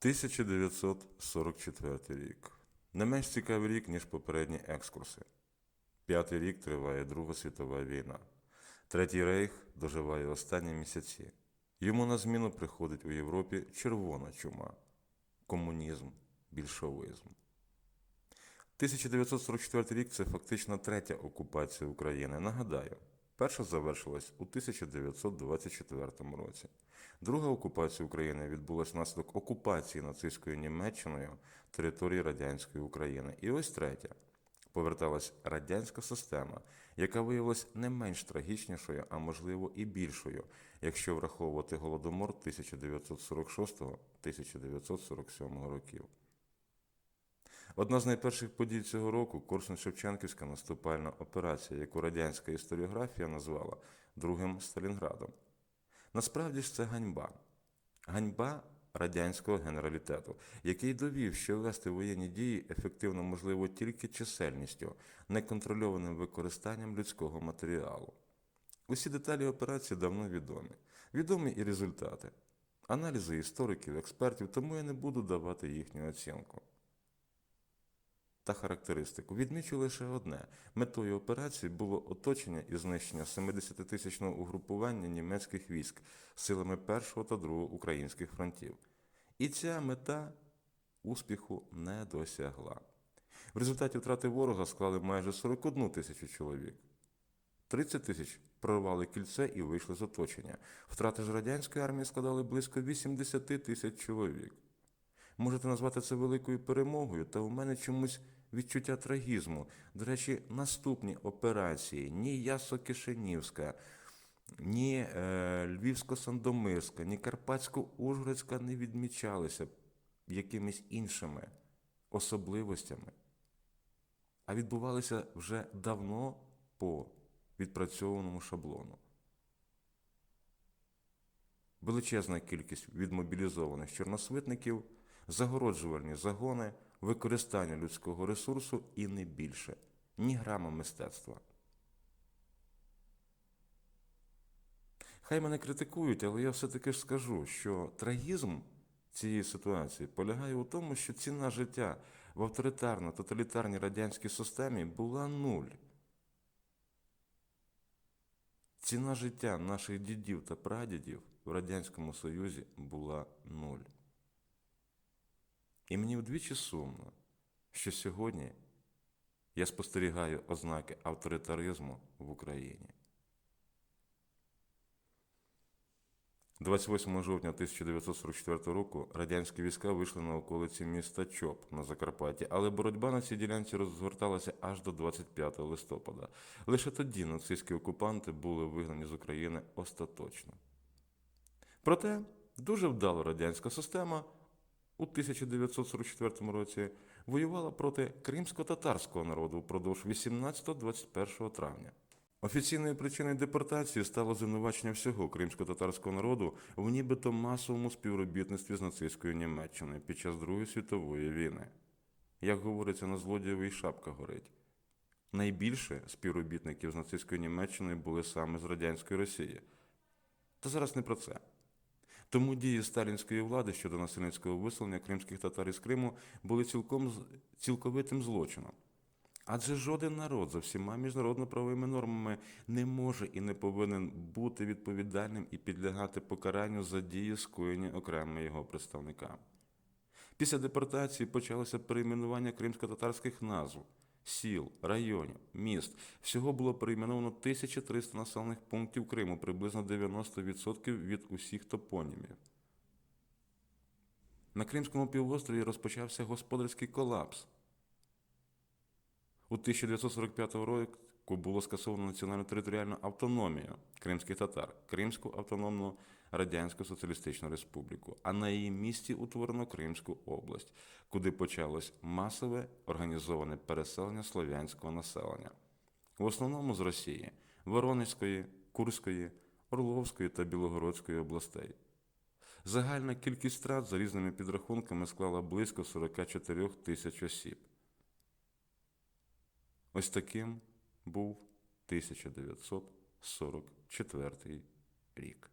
1944 рік. Не менш цікавий рік, ніж попередні екскурси. П'ятий рік триває Друга світова війна. Третій рейх доживає останні місяці. Йому на зміну приходить у Європі червона чума, комунізм, більшовизм. 1944 рік це фактично третя окупація України. Нагадаю, перша завершилась у 1924 році. Друга окупація України відбулася внаслідок окупації нацистською Німеччиною території радянської України. І ось третя поверталась радянська система, яка виявилась не менш трагічнішою, а можливо і більшою, якщо враховувати голодомор 1946-1947 років. Одна з найперших подій цього року Корсунь-Шевченківська наступальна операція, яку радянська історіографія назвала Другим Сталінградом. Насправді ж це ганьба. Ганьба радянського генералітету, який довів, що вести воєнні дії ефективно можливо тільки чисельністю, неконтрольованим використанням людського матеріалу. Усі деталі операції давно відомі. Відомі і результати. Аналізи істориків, експертів, тому я не буду давати їхню оцінку та характеристику. Відмічу лише одне: метою операції було оточення і знищення 70-тисячного угрупування німецьких військ силами першого та другого українських фронтів. І ця мета успіху не досягла. В результаті втрати ворога склали майже 41 тисячу чоловік. 30 тисяч прорвали кільце і вийшли з оточення. Втрати ж радянської армії складали близько 80 тисяч чоловік. Можете назвати це великою перемогою, та у мене чомусь відчуття трагізму. До речі, наступні операції ні Ясо-Кишинівська, ні е, Львівсько-Сандомирська, ні Карпатсько-Ужгородська не відмічалися якимись іншими особливостями, а відбувалися вже давно по відпрацьованому шаблону. Величезна кількість відмобілізованих чорносвитників, загороджувальні загони, використання людського ресурсу і не більше, ні грама мистецтва. Хай мене критикують, але я все-таки ж скажу, що трагізм цієї ситуації полягає у тому, що ціна життя в авторитарно-тоталітарній радянській системі була нуль. Ціна життя наших дідів та прадідів в Радянському Союзі була нуль. І мені вдвічі сумно, що сьогодні я спостерігаю ознаки авторитаризму в Україні. 28 жовтня 1944 року радянські війська вийшли на околиці міста Чоп на Закарпатті, але боротьба на цій ділянці розгорталася аж до 25 листопада. Лише тоді нацистські окупанти були вигнані з України остаточно. Проте дуже вдало радянська система у 1944 році воювала проти кримсько-татарського народу впродовж 18-21 травня. Офіційною причиною депортації стало звинувачення всього кримсько-татарського народу в нібито масовому співробітництві з нацистською Німеччиною під час Другої світової війни. Як говориться, на злодієвій шапка горить. Найбільше співробітників з нацистською Німеччиною були саме з радянської Росії. Та зараз не про це. Тому дії сталінської влади щодо насильницького виселення кримських татар із Криму були цілком цілковитим злочином. Адже жоден народ за всіма міжнародно-правовими нормами не може і не повинен бути відповідальним і підлягати покаранню за дії, скоєні окремими його представниками. Після депортації почалося перейменування кримсько-татарських назв, сіл, районів, міст. Всього було перейменовано 1300 населених пунктів Криму, приблизно 90% від усіх топонімів. На Кримському півострові розпочався господарський колапс. У 1945 року було скасовано національну територіальну автономію кримських татар, Кримську автономну Радянську Соціалістичну Республіку, а на її місці утворено Кримську область, куди почалось масове організоване переселення слов'янського населення, в основному з Росії, Воронезької, Курської, Орловської та Білогородської областей. Загальна кількість втрат за різними підрахунками склала близько 44 тисяч осіб. Ось таким був 1944 рік.